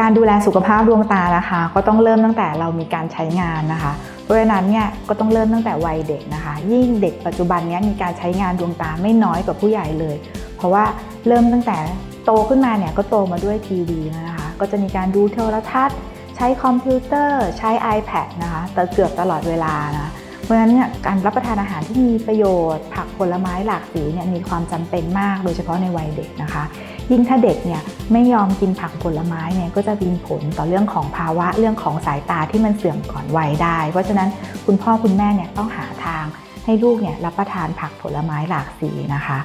การดูแลสุขภาพดวงตานะคะ ก็ต้องเริ่มตั้งแต่เรามีการใช้งานนะคะ เพราะฉะนั้นเนี่ยก็ต้องเริ่มตั้งแต่วัยเด็กนะคะ ยิ่งเด็กปัจจุบันเนี้มีการใช้งานดวงตาไม่น้อยกว่าผู้ใหญ่เลย เพราะว่าเริ่มตั้งแต่โตขึ้นมาเนี่ยก็โตมาด้วยทีวีนะคะ ก็จะมีการดูโทรทัศน์ ใช้คอมพิวเตอร์ ใช้ iPad นะคะแต่เกือบตลอดเวลานะเพราะฉะนั้นเนี่ยการรับประทานอาหารที่มีประโยชน์ ผักผลไม้หลากสีเนี่ยมีความจำเป็นมากโดยเฉพาะในวัยเด็กนะคะ ยิ่งถ้าเด็กเนี่ย ไม่ยอมกินผักผลไม้เนี่ยก็จะมีผลต่อเรื่องของภาวะเรื่องของสายตาที่มันเสื่อมก่อนวัยได้ เพราะฉะนั้นคุณพ่อคุณแม่เนี่ยต้องหาทางให้ลูกเนี่ยรับประทานผักผลไม้หลากสีนะคะ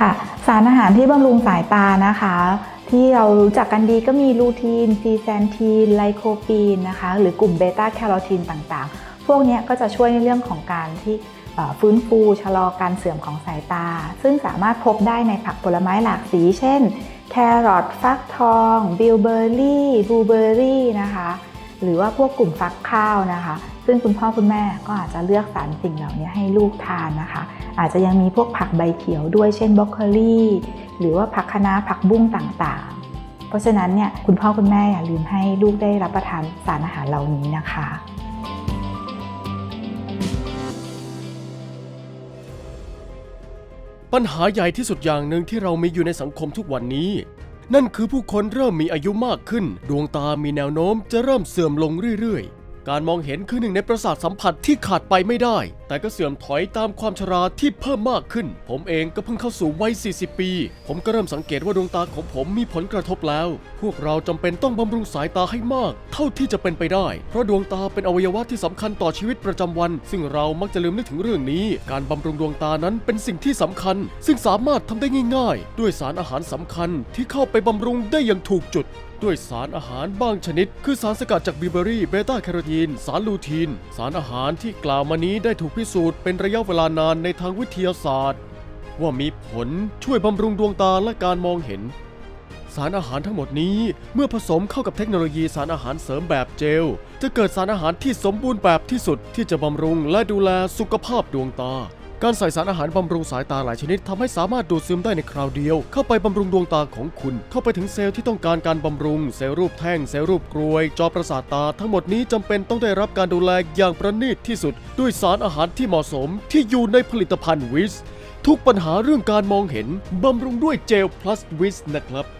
ค่ะสารอาหารที่บำรุงสายตานะคะ ที่เรารู้จักกันดีก็มีลูทีนซีแซนทีนไลโคปีนนะคะ หรือกลุ่มเบต้าแคโรทีนต่างๆ พวกนี้ก็จะช่วยในเรื่องของการที่ ฟื้นฟูชะลอการเสื่อมของสายตา ซึ่งสามารถพบได้ในผักผลไม้หลากสี เช่น แครอทฟักทองบิลเบอร์รี่บลูเบอร์รี่นะคะหรือว่าพวกกลุ่มฟักข้าวนะคะ ซึ่งคุณพ่อคุณแม่ก็อาจจะเลือกสรรสิ่งเหล่านี้ให้ลูกทานนะคะ อาจจะยังมีพวกผักใบเขียวด้วยเช่นบรอกโคลีหรือว่าผักคะน้าผักบุ้งต่างๆ เพราะฉะนั้นเนี่ยคุณพ่อคุณแม่อย่าลืมให้ลูกได้รับประทานสารอาหารเหล่านี้นะคะ ปัญหาใหญ่ที่สุดอย่างหนึ่งที่เรามีอยู่ในสังคมทุกวันนี้ นั่นคือผู้คนเริ่มมีอายุมากขึ้น ดวงตามีแนวโน้มจะเริ่มเสื่อมลงเรื่อยๆ การมองเห็นคือหนึ่งในประสาทสัมผัสที่ขาดไปไม่ได้ แต่ก็เสื่อมถอยตามความชราที่เพิ่มมากขึ้น ผมเองก็เพิ่งเข้าสู่วัย 40 ปี ผมก็เริ่มสังเกตว่าดวงตาของผมมีผลกระทบแล้ว พวกเราจำเป็นต้องบำรุงสายตาให้มาก เท่าที่จะเป็นไปได้ เพราะดวงตาเป็นอวัยวะที่สำคัญต่อชีวิตประจำวัน ซึ่งเรามักจะลืมนึกถึงเรื่องนี้ การบำรุงดวงตานั้นเป็นสิ่งที่สำคัญ ซึ่งสามารถทำได้ง่าย ๆ ด้วยสารอาหารสำคัญที่เข้าไปบำรุงได้อย่างถูกจุด ด้วยสารอาหารบางชนิด คือสารสกัดจากบิวเบอรี่เบต้าแคโรทีน สารลูทีน สารอาหารที่กล่าวมานี้ได้ถูกพิสูจน์เป็นระยะเวลานานในทางวิทยาศาสตร์ ว่ามีผลช่วยบำรุงดวงตาและการมองเห็น สารอาหารทั้งหมดนี้เมื่อผสมเข้ากับเทคโนโลยีสารอาหารเสริมแบบเจล จะเกิดสารอาหารที่สมบูรณ์แบบที่สุดที่จะบำรุงและดูแลสุขภาพดวงตา การใส่สารอาหารบำรุงสายตาหลายชนิดทำให้สามารถดูดซึมได้ในคราวเดียว เข้าไปบำรุงดวงตาของคุณ เข้าไปถึงเซลล์ที่ต้องการการบำรุง เซลล์รูปแท่ง เซลล์รูปกรวย จอประสาทตา ทั้งหมดนี้จำเป็นต้องได้รับการดูแลอย่างประณีตที่สุด ด้วยสารอาหารที่เหมาะสมที่อยู่ในผลิตภัณฑ์วิสทุกปัญหาเรื่องการมองเห็นบำรุงด้วยเจล plus วิสนะครับ